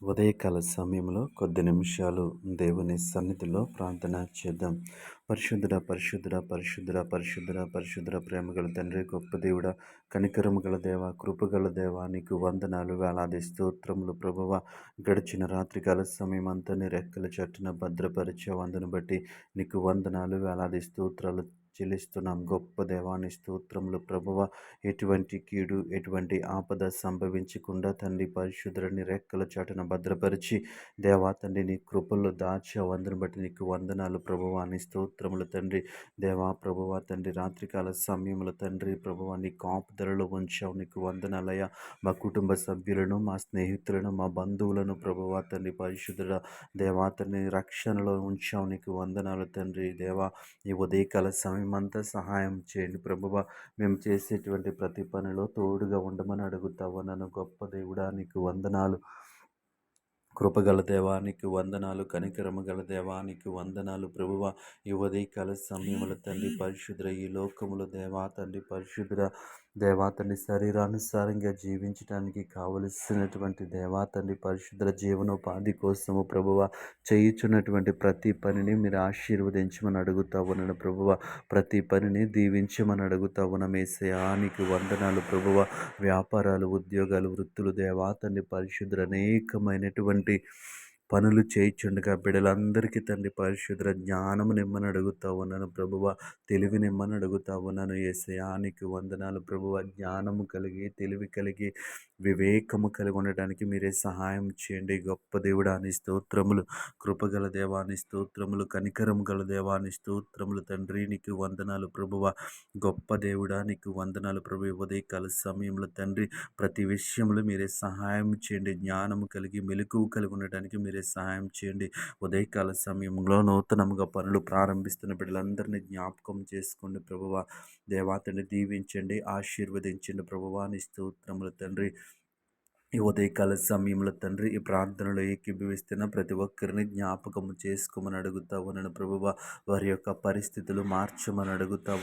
ఉదయకాల సమయంలో కొద్ది నిమిషాలు దేవుని సన్నిధిలో ప్రార్థన చేద్దాం. పరిశుద్ధుడ పరిశుద్ధుడ పరిశుద్ధుడ పరిశుద్ధుడ పరిశుద్ధుడ ప్రేమగల తండ్రి గొప్ప దేవుడ కనికరము గల దేవ కృపగల దేవ నీకు వందనాలు వేలాది స్తోత్రములు ప్రభువ. గడిచిన రాత్రికాల సమయం అంతా నీ రెక్కల చట్టున భద్రపరిచే వందను బట్టి నీకు వందనాలు వేలాది స్తోత్రాలు చెల్లిస్తున్నాం గొప్ప దేవాని స్తోత్రములు ప్రభువ ఎటువంటి కీడు ఎటువంటి ఆపద సంభవించకుండా తండ్రి పరిశుద్ధులని రెక్కల చాటున భద్రపరిచి దేవా తండ్రి నీ కృపల్లో దాచి వందను బట్టి నీకు వందనాలు ప్రభువాని స్తోత్రములు తండ్రి. దేవా ప్రభువ తండ్రి రాత్రికాల సమయంలో తండ్రి ప్రభువ నీ కాపుదలలో ఉంచావు నీకు వందనాలయ మా కుటుంబ సభ్యులను మా స్నేహితులను మా బంధువులను ప్రభువ తండ్రి పరిశుద్ధుడ దేవా తండ్రి రక్షణలో ఉంచావు నీకు వందనాలు తండ్రి. దేవా ఈ ఉదయకాల సమయం మేమంతా సహాయం చేయండి. ప్రభువ మేము చేసేటువంటి ప్రతి పనిలో తోడుగా ఉండమని అడుగుతావు. నన్ను గొప్ప దేవుడా నీకు వందనాలు. కృపగల దేవానికి వందనాలు కనికరమ గల దేవానికి వందనాలు. ప్రభువ ఈ ఉదయకాల సమయముల తండ్రి పరిశుద్ర ఈ లోకముల దేవా తండ్రి పరిశుద్ర దేవాతండి శరీరానుసారంగా జీవించడానికి కావలసినటువంటి దేవాతండి పరిశుద్ర జీవనోపాధి కోసము ప్రభువ చేయించున్నటువంటి ప్రతి పనిని మీరు ఆశీర్వదించమని అడుగుతా ఉన్నాను ప్రభువ. ప్రతి పనిని దీవించమని అడుగుతా ఉన్నాం ఏసయానికి వందనాలు ప్రభువ. వ్యాపారాలు ఉద్యోగాలు వృత్తులు దేవా తండ్రి పరిశుద్ర అనేకమైనటువంటి gente పనులు చేయించుండగా బిడ్డలందరికీ తండ్రి పరిశుద్ర జ్ఞానము నిమ్మని అడుగుతా ఉన్నాను. ప్రభువ తెలివి నిమ్మని అడుగుతా ఉన్నాను. ఏసయానికి వందనాలు ప్రభువ. జ్ఞానము కలిగి తెలివి కలిగి వివేకము కలిగి ఉండడానికి మీరే సహాయం చేయండి. గొప్ప దేవుడాని స్తోత్రములు కృపగల దేవాని స్తోత్రములు కనికరము గల దేవాని స్తోత్రములు తండ్రి నీకు వందనాలు ప్రభువ. గొప్ప దేవుడా నీకు వందనాలు ప్రభు. ఉదయకాల సమయంలో తండ్రి ప్రతి విషయంలో మీరే సహాయం చేయండి. జ్ఞానము కలిగి మెలకువ కలిగి ఉండడానికి మీరే మీరే సహాయం చేయండి. ఉదయకాల సమయంలో నూతనంగా పనులు ప్రారంభిస్తున్న బిడ్డలందరినీ జ్ఞాపకం చేసుకోండి ప్రభువ. దేవాతని దీవించండి ఆశీర్వదించండి. ప్రభువాని స్తోత్రములు తండ్రి. ఈ ఉదయకాల సమయంలో తండ్రి ఈ ప్రార్థనలో ఏకీభవిస్తున్న ప్రతి ఒక్కరిని జ్ఞాపకము చేసుకోమని అడుగుతా ప్రభువ వారి యొక్క పరిస్థితులు మార్చమని అడుగుతా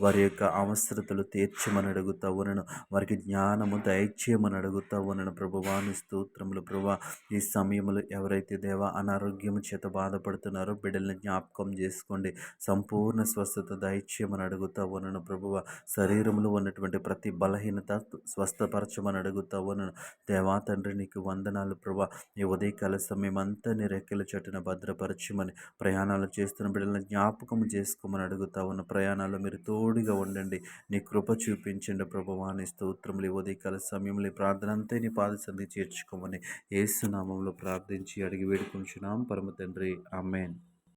వారి యొక్క అవసరతలు తీర్చమని అడుగుతా వారికి జ్ఞానము దయచేయమని అడుగుతా ఉన్నాను. ప్రభువాను స్తోత్రములు ప్రభు ఈ సమయంలో ఎవరైతే దేవ అనారోగ్యము చేత బాధపడుతున్నారో బిడ్డల్ని జ్ఞాపకం చేసుకోండి. సంపూర్ణ స్వస్థత దయచేయమని అడుగుతా ప్రభువ శరీరంలో ఉన్నటువంటి ప్రతి బలహీనత స్వస్థపరచమని అడుగుతా దేవా తండ్రి నీకు వందనాలు ప్రభా. ఈ ఉదయకాల సమయం అంతా నీ రెక్కల చెట్టున భద్రపరచమని ప్రయాణాలు చేస్తున్న బిడ్డలను జ్ఞాపకం చేసుకోమని అడుగుతా ఉన్న ప్రయాణాలు మీరు తోడుగా ఉండండి. నీ కృప చూపించండి ప్రభావాని స్తోత్రములు ఈ ఉదయకాల సమయంలో ప్రార్థన అంతా నీ పాదసంధి చేర్చుకోమని ఏసునామంలో ప్రార్థించి అడిగి వేడుకుంటున్నాం పరమ తండ్రి. అమ్మేన్